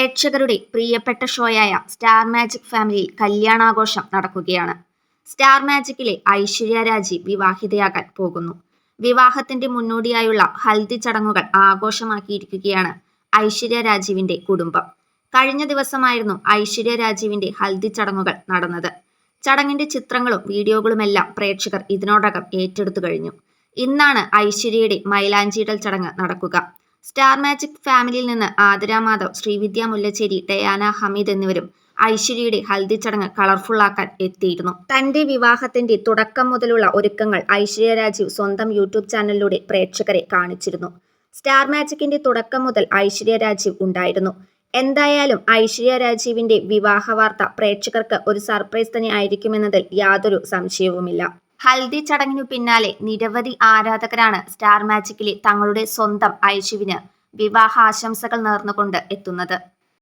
പ്രേക്ഷകരുടെ പ്രിയപ്പെട്ട ഷോയായ star magic ഫാമിലിയിൽ കല്യാണാഘോഷം നടക്കുകയാണ്. സ്റ്റാർ മാജിക്കിലെ ഐശ്വര്യ രാജി വിവാഹിതയാകാൻ പോകുന്നു. വിവാഹത്തിന്റെ മുന്നോടിയായുള്ള ഹൽദി ചടങ്ങുകൾ ആഘോഷമാക്കിയിരിക്കുകയാണ് ഐശ്വര്യ രാജീവിന്റെ കുടുംബം. കഴിഞ്ഞ ദിവസമായിരുന്നു ഐശ്വര്യ രാജീവിന്റെ ഹൽദി ചടങ്ങുകൾ നടന്നത്. ചടങ്ങിന്റെ ചിത്രങ്ങളും വീഡിയോകളുമെല്ലാം പ്രേക്ഷകർ ഇതിനോടകം ഏറ്റെടുത്തു കഴിഞ്ഞു. ഇന്നാണ് ഐശ്വര്യയുടെ മൈലാഞ്ചിയിടൽ ചടങ്ങ് നടക്കുക. സ്റ്റാർ മാജിക് ഫാമിലിയിൽ നിന്ന് ആതിര മാധവ് ശ്രീവിദ്യ മുല്ലച്ചേരി ഡയാന ഹമീദ് എന്നിവരും ഐശ്വര്യയുടെ ഹൽദി ചടങ്ങ് ആക്കാൻ എത്തിയിരുന്നു. തന്റെ വിവാഹത്തിന്റെ തുടക്കം മുതലുള്ള ഒരുക്കങ്ങൾ ഐശ്വര്യ രാജീവ് സ്വന്തം യൂട്യൂബ് ചാനലിലൂടെ പ്രേക്ഷകരെ കാണിച്ചിരുന്നു. സ്റ്റാർ മാജിക്കിന്റെ തുടക്കം മുതൽ ഐശ്വര്യ രാജീവ് ഉണ്ടായിരുന്നു. എന്തായാലും ഐശ്വര്യ രാജീവിന്റെ വിവാഹ വാർത്ത പ്രേക്ഷകർക്ക് ഒരു സർപ്രൈസ് തന്നെ ആയിരിക്കുമെന്നതിൽ യാതൊരു സംശയവുമില്ല. ഹൽദി ചടങ്ങിനു പിന്നാലെ നിരവധി ആരാധകരാണ് സ്റ്റാർ മാജിക്കിലെ തങ്ങളുടെ സ്വന്തം ഐശുവിന് വിവാഹ ആശംസകൾ നേർന്നുകൊണ്ട് എത്തുന്നത്.